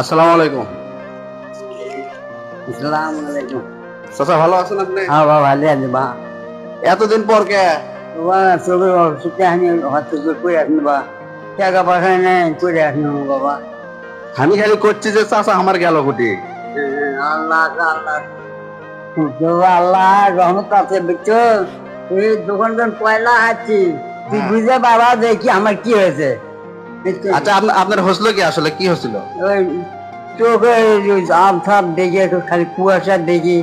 আসসালামু আলাইকুম। আসসালামু আলাইকুম চাচা ভালো আছেন আপনি? হ্যাঁ বাবা ভালো আছি বা। এতদিন পর কে? বাবা চোখে অসুখে আমি হয়তো করে আসুন বা। টাকা পয়সা নেই করে আসুন বাবা। আমি খালি করছি যে চাচা আমার গেল কুটি আল্লাহ আল্লাহ। আল্লাহ রহমত আছে বুঝছ? এই দোকানদার পয়লা আছি তুই হ্যাঁ। বুঝে বাবা দেখি আমার কি হয়েছে? আচ্ছা আপনা- আপনার হসলো কি আসলে? কি হয়েছিল ওই চোখে আম থাপ দেখি একটু খালি কুয়াশা দেখি।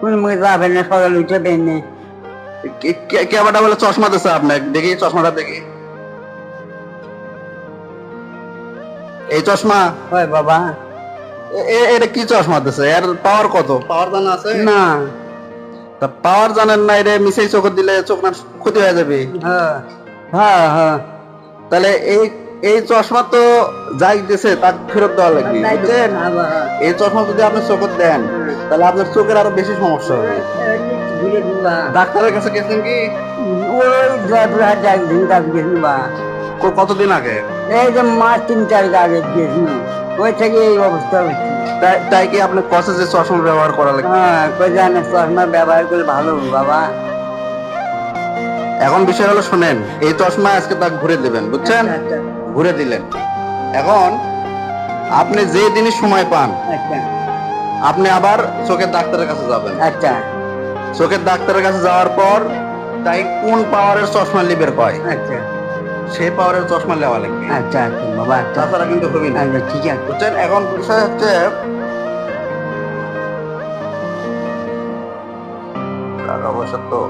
কোন মুখে যাবে না সকালে উঠে আবার বলে চশমা দিছে আপনার দেখি চশমাটা দেখি। এই চশমা? হয় বাবা। এটা কি চশমা দিছে এর পাওয়ার কত? পাওয়ার জানা আছে? না। তা পাওয়ার জানেন না এটা মিশাই চোখ দিলে চোখ না ক্ষতি হয়ে যাবে। হ্যাঁ। হ্যাঁ হ্যাঁ। তাহলে এই এই চশমা তো যাই দিছে তার ফেরত দেওয়া লাগবে বুঝছেন? এই চশমা যদি আপনি চোখে দেন তাহলে আপনার চোখের আরও বেশি সমস্যা হবে। ডাক্তারের কাছে গেছেন কি? কতদিন আগে? এই যে মাস তিন চার আগে গেছিল ওই থেকে এই অবস্থা হচ্ছে। তাই কি আপনি কসে যে চশমা ব্যবহার করা লাগবে? হ্যাঁ কই জানে চশমা ব্যবহার করে ভালো বাবা। এখন বিষয় হলো শোনেন এই চশমা আজকে তাকে ঘুরে দেবেন বুঝছেন? আচ্ছা। ঘুরে দিলেন। এখন আপনি যে দিনই সময় পান আচ্ছা। আপনি আবার চোখের ডাক্তারের কাছে যাবেন। আচ্ছা। চোখের ডাক্তারের কাছে যাওয়ার পর তাই কোন পাওয়ারের চশমা লিবের কয় আচ্ছা। সেই পাওয়ারের চশমা নেওয়া লাগবে। আচ্ছা আচ্ছা বাবা। তাছাড়া কিন্তু হবে না। আচ্ছা ঠিক আছে। বুঝছেন? এখন বিষয় হচ্ছে টাকা পয়সা তো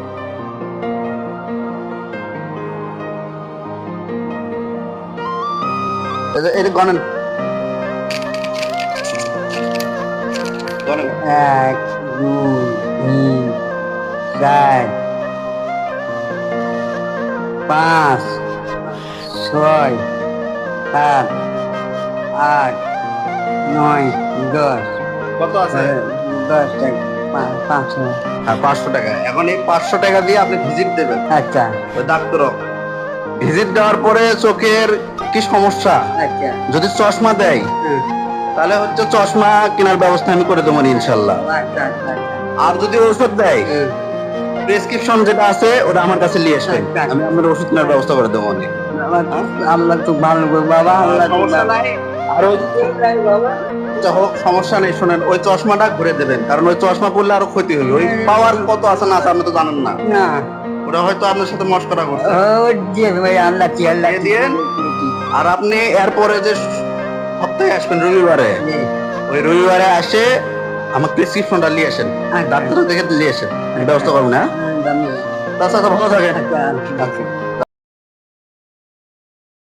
যে গণেন। এক দুই তিন চার পাঁচ ছয় সাত আট নয় দশ। কত আছে? দশ টাকা পাঁচ পাঁচশো হ্যাঁ পাঁচশো টাকা। এখন এই পাঁচশো টাকা দিয়ে আপনি ভিজিট দেবেন। আচ্ছা। ডাক্তার ভিজিট দেওয়ার পরে চোখের কি সমস্যা? আচ্ছা। যদি চশমা দেয় তাহলে হচ্ছে চশমা কেনার ব্যবস্থা আমি করে দেবো ইনশাল্লাহ। আচ্ছা আচ্ছা আর যদি ওষুধ দেয় প্রেসক্রিপশন যেটা আছে ওটা আমার কাছে নিয়ে আসবেন। আমি আপনার ওষুধ কেনার ব্যবস্থা করে দেবো আমি আল্লাহ- তো ভালো বাবা আল্লাহ আর ওই হোক সমস্যা নেই। শোনেন ওই চশমাটা ঘুরে দেবেন। কারণ ওই চশমা পড়লে আরও ক্ষতি হবে। ওই পাওয়ার কত আছে না আছে আপনি তো জানেন না। ওটা হয়তো আপনার সাথে মস্করা করছে। ও ভাই আল্লাহ কি আল্লাহ দিয়ে। আর আপনি এরপরে যে সপ্তাহে আসবেন রবিবারে ওই রবিবারে আসে আমার প্রেসক্রিপশনটা নিয়ে আসেন। আচ্ছা। ডাক্তার দেখে নিয়ে আসেন। ব্যবস্থা করবেন না। আচ্ছা তাছাড়া ভালো থাকেন। আচ্ছা